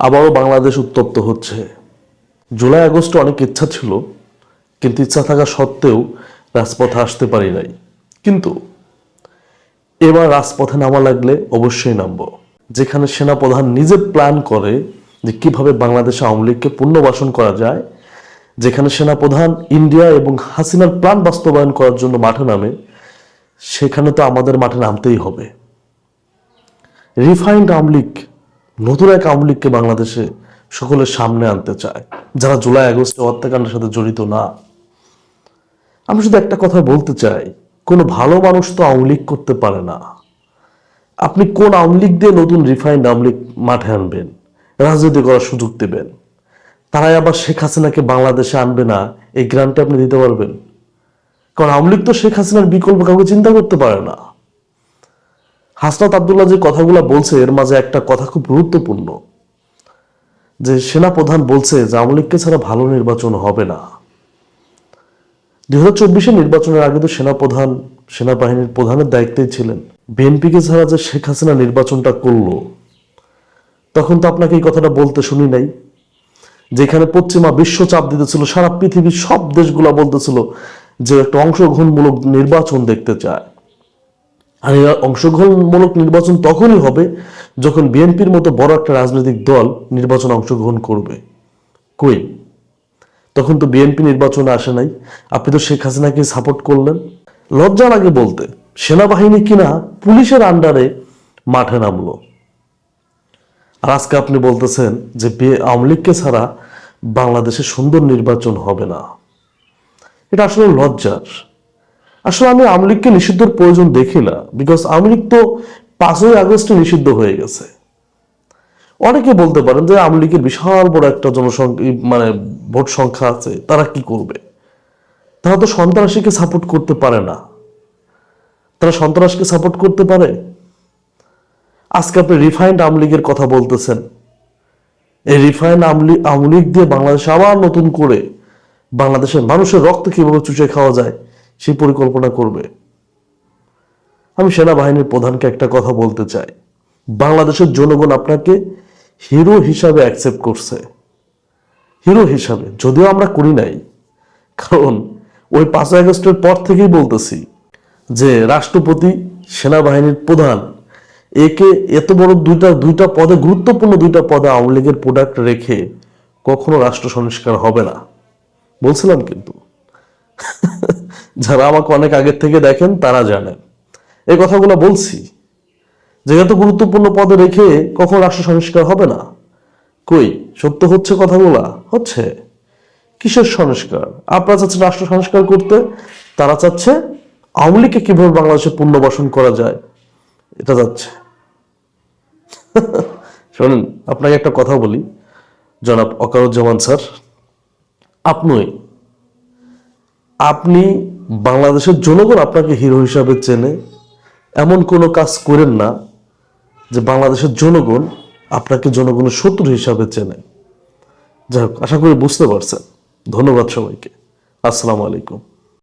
আবারও বাংলাদেশ উত্তপ্ত হচ্ছে। জুলাই, আগস্টে অনেক ইচ্ছা ছিল, কিন্তু ইচ্ছা থাকা সত্ত্বেও রাজপথে আসতে পারি নাই। কিন্তু এবার রাজপথে নামা লাগলে অবশ্যই নামবো। যেখানে সেনাপ্রধান নিজে প্ল্যান করে যে কীভাবে বাংলাদেশে আওয়ামী লীগকে পুনর্বাসন করা যায়, যেখানে সেনাপ্রধান ইন্ডিয়া এবং হাসিনার প্ল্যান বাস্তবায়ন করার জন্য মাঠে নামে, সেখানে তো আমাদের মাঠে নামতেই হবে। রিফাইন্ড আওয়ামী লীগ নতুন এক আওয়ামী লীগকে বাংলাদেশে সকলের সামনে আনতে চায়, যারা জুলাই আগস্টে হত্যাকাণ্ডের সাথে জড়িত না। আমি শুধু একটা কথা বলতে চাই, কোনো ভালো মানুষ তো আওয়ামী লীগ করতে পারে না। আপনি কোন আওয়ামী লীগ দিয়ে নতুন রিফাইন্ড আওয়ামী লীগ মাঠে আনবেন, রাজনীতি করার সুযোগ দেবেন? তারাই আবার শেখ হাসিনাকে বাংলাদেশে আনবে না, এই গ্রান্টটা আপনি দিতে পারবেন? কারণ আওয়ামী লীগ তো শেখ হাসিনার বিকল্প কাউকে চিন্তা করতে পারে না। হাসনাত আবদুল্লাহ যে কথাগুলো বলছে, এর মাঝে একটা কথা খুব গুরুত্বপূর্ণ। যে সেনা প্রধান বলছে যে আওয়ামী লীগকে ছাড়া ভালো নির্বাচন হবে না। দুই হাজার চব্বিশের নির্বাচনের আগে তো সেনাপ্রধান, সেনাবাহিনীর প্রধানের দায়িত্বেই ছিলেন। বিএনপিকে ছাড়া যে শেখ হাসিনা নির্বাচনটা করল, তখন তো আপনাকে এই কথাটা বলতে শুনি নাই। যেখানে পশ্চিমা বিশ্ব চাপ দিতেছিল, সারা পৃথিবীর সব দেশগুলা বলতেছিল যে একটা অংশগ্রহণমূলক নির্বাচন দেখতে চায়। আর এই অংশগ্রহণমূলক নির্বাচন তখনই হবে যখন বিএনপির মতো বড় একটা রাজনৈতিক দল নির্বাচনে অংশগ্রহণ করবে। কই তখন তো বিএনপি নির্বাচনে আসে নাই। আপনি তো শেখ হাসিনাকে সাপোর্ট করলেন। লজ্জা লাগে বলতে, সেনাবাহিনী কিনা পুলিশের আন্ডারে মাঠে নামলো। আর আজকে আপনি বলতেছেন যে আওয়ামী লীগকে ছাড়া বাংলাদেশে সুন্দর নির্বাচন হবে না। এটা আসলে লজ্জার। আসলে আমি আওয়ামী লীগকে নিষিদ্ধের প্রয়োজন দেখি না বিকজ আওয়ামী লীগ তো পাঁচই আগস্টে নিষিদ্ধ হয়ে গেছে। অনেকে বলতে পারেন যে আওয়ামী লীগের বিশাল বড় একটা জনসংখ্যা মানে ভোট সংখ্যা আছে, তারা কি করবে? তারা তো সন্ত্রাসীকে সাপোর্ট করতে পারে না। তারা সন্ত্রাসকে সাপোর্ট করতে পারে? আজকে আপনি রিফাইন্ড আওয়ামী লীগের কথা বলতেছেন। এই রিফাইন্ড আওয়ামী লীগ দিয়ে বাংলাদেশে আবার নতুন করে বাংলাদেশের মানুষের রক্ত কীভাবে চুষে খাওয়া যায়? সেই পরিকল্পনা করবে। আমি সেনাবাহিনীর প্রধানকে একটা কথা বলতে চাই। বাংলাদেশের জনগণ আপনাকে হিরো হিসাবে অ্যাকসেপ্ট করছে। হিরো হিসাবে, যদিও আমরা করি নাই। কারণ ওই পাঁচই আগস্টের পর থেকেই বলতেছি যে রাষ্ট্রপতি, সেনাবাহিনীর প্রধান, একে এত বড় দুইটা দুইটা পদে, গুরুত্বপূর্ণ দুইটা পদে আওয়ামী লীগের প্রোডাক্ট রেখে কখনো রাষ্ট্র সংস্কার হবে না। বলছিলাম কিন্তু। যারা আমাকে অনেক আগের থেকে দেখেন, তারা জানেন। এই কথাগুলো বলছি। যে এত গুরুত্বপূর্ণ পদে রেখে কখন রাষ্ট্র সংস্কার হবে না। কই, সত্য হচ্ছে কথাগুলা? হচ্ছে। কিসের সংস্কার? আপনারা চাচ্ছেন রাষ্ট্র সংস্কার করতে? তারা চাচ্ছে আওয়ামী লীগকে কীভাবে বাংলাদেশে পুনর্বাসন করা যায়? এটা যাচ্ছে। শোনেন, আপনাকে একটা কথা বলি। জনাব অকারুজ্জামান স্যার, আপনি আপনি বাংলাদেশের জনগণ আপনাকে হিরো হিসাবে চেনে। এমন কোনো কাজ করেন না যে বাংলাদেশের জনগণ আপনাকে জনগণের শত্রু হিসাবে চেনে। যাই হোক, আশা করি বুঝতে পারছেন। ধন্যবাদ সবাইকে। আসসালামু আলাইকুম।